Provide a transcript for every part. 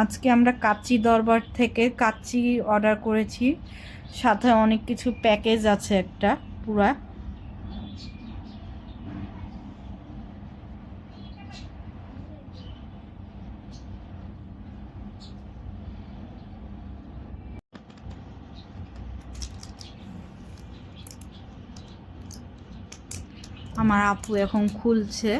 আজকে আমরা কাচ্চি দরবার থেকে কাচ্চি অর্ডার করেছি। সাথে অনেক কিছু প্যাকেজ আছে একটা, পুরা। আমার আপু এখন খুলছে।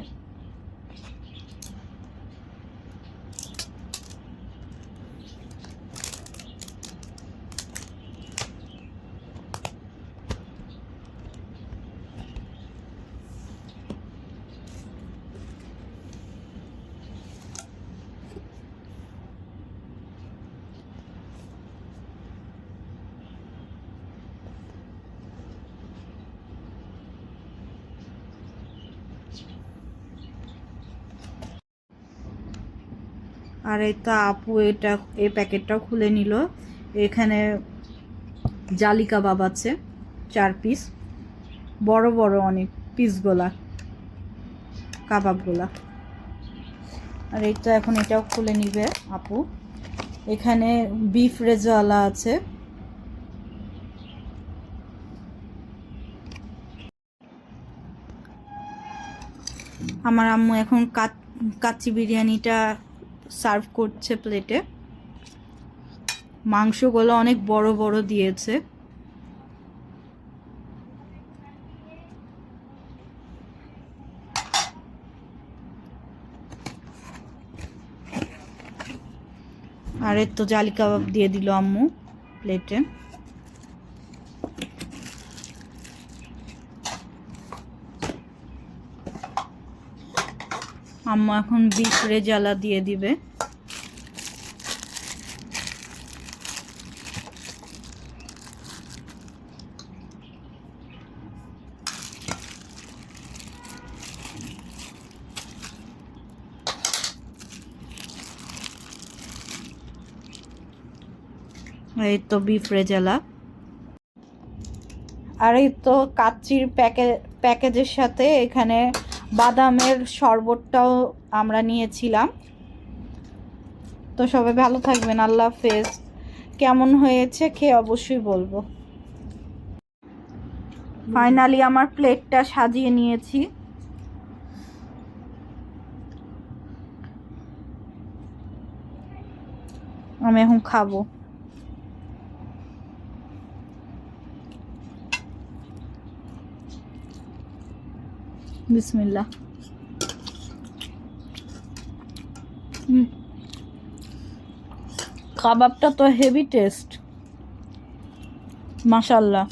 আর এই তো আপু এটা এই প্যাকেটটাও খুলে নিল। এখানে জালি কাবাব আছে, চার পিস বড় বড় অনেক পিসগুলা কাবাবগুলা আর এই তো এখন এটাও খুলে নিবে আপু। এখানে বিফ রেজওয়ালা আছে। আমার আম্মু এখন কাচ- বিরিয়ানিটা সার্ভ করছে প্লেটে। মাংসগুলো অনেক বড় বড় দিয়েছে। আর এর তো জালি কাবাব দিয়ে দিল আম্মু প্লেটে। আম্মু এখন বিফ জ্বালা দিয়ে দিবে। এই তো বিফ রেজালা আর এই তো কাচ্চির প্যাকে, প্যাকেজের সাথে এখানে বাদামের শরবতটাও আমরা নিয়েছিলাম। তো সবাই ভালো থাকবেন, আল্লাহ হাফেজ। কেমন হয়েছে খেয়ে অবশ্যই বলব। ফাইনালি আমার প্লেটটা সাজিয়ে নিয়েছি। আমি এখন খাব। বিসমিল্লাহ। হুম। কাবাবটা তো হেভি টেস্ট। মাশাল্লাহ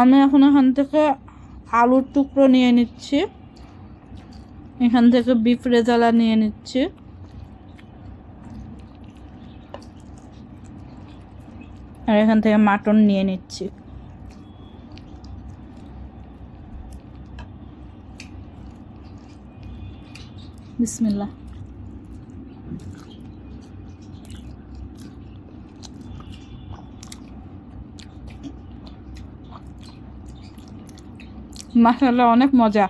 আমি এখন এখান থেকে আলুর টুকরো নিয়ে নিচ্ছি। এখান থেকে বিফ রেজালা নিয়ে নিচ্ছি। আর এখান থেকে মাটন নিয়ে নিচ্ছি। বিসমিল্লা মাসাল্লাহ অনেক মজা।